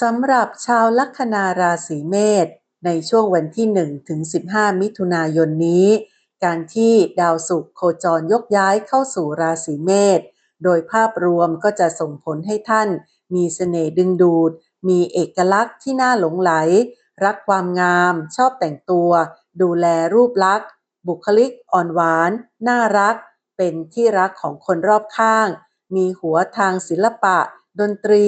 สำหรับชาวลัคนาราศีเมษในช่วงวันที่1ถึง15 มิถุนายนนี้ การที่ดาวศุกร์โคจรยกย้ายเข้าสู่ราศีเมษโดยภาพรวมก็จะส่งผลให้ท่าน มีเสน่ห์ดึงดูด มีเอกลักษณ์ที่น่าหลงไหล รักความงาม ชอบแต่งตัว ดูแลรูปลักษณ์บุคลิกอ่อนหวาน น่ารัก เป็นที่รักของคนรอบข้าง มีหัวทางศิลปะ ดนตรี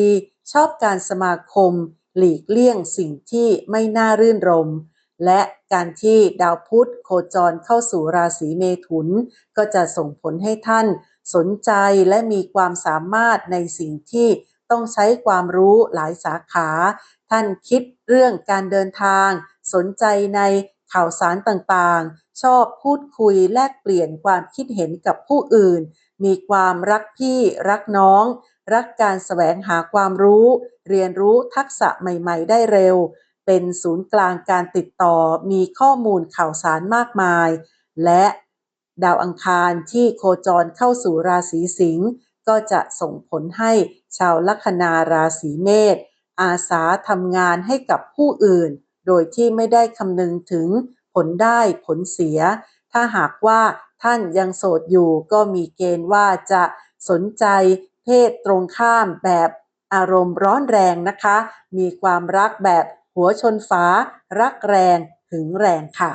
ชอบการสมาคม หลีกเลี่ยงสิ่งที่ไม่น่ารื่นรม และการที่ดาวพุธโคจรเข้าสู่ราศีเมถุน ก็จะส่งผลให้ท่าน สนใจและมีความสามารถในสิ่งที่ต้องใช้ความรู้หลายสาขา ท่านคิดเรื่องการเดินทาง สนใจในข่าวสารต่างๆ ชอบพูดคุยแลกเปลี่ยนความคิดเห็นกับผู้อื่น มีความรักพี่รักน้อง รักการแสวงหาความรู้ เรียนรู้ทักษะใหม่ ๆ ได้เร็ว เป็นศูนย์กลางการติดต่อมีข้อมูลข่าวสารมากมาย และดาวอังคารที่โคจรเข้าสู่ราศีสิงห์ก็จะส่งผลให้ชาวลัคนาราศีเมษอาสาทำงานให้กับผู้อื่น โดยที่ไม่ได้คำนึงถึงผลได้ผลเสีย ถ้าหากว่า ท่านยังโสดอยู่ก็มีเกณฑ์ว่าจะสนใจเพศตรงข้ามแบบอารมณ์ร้อนแรงนะคะ มีความรักแบบหัวชนฟ้า รักแรงถึงแรงค่ะ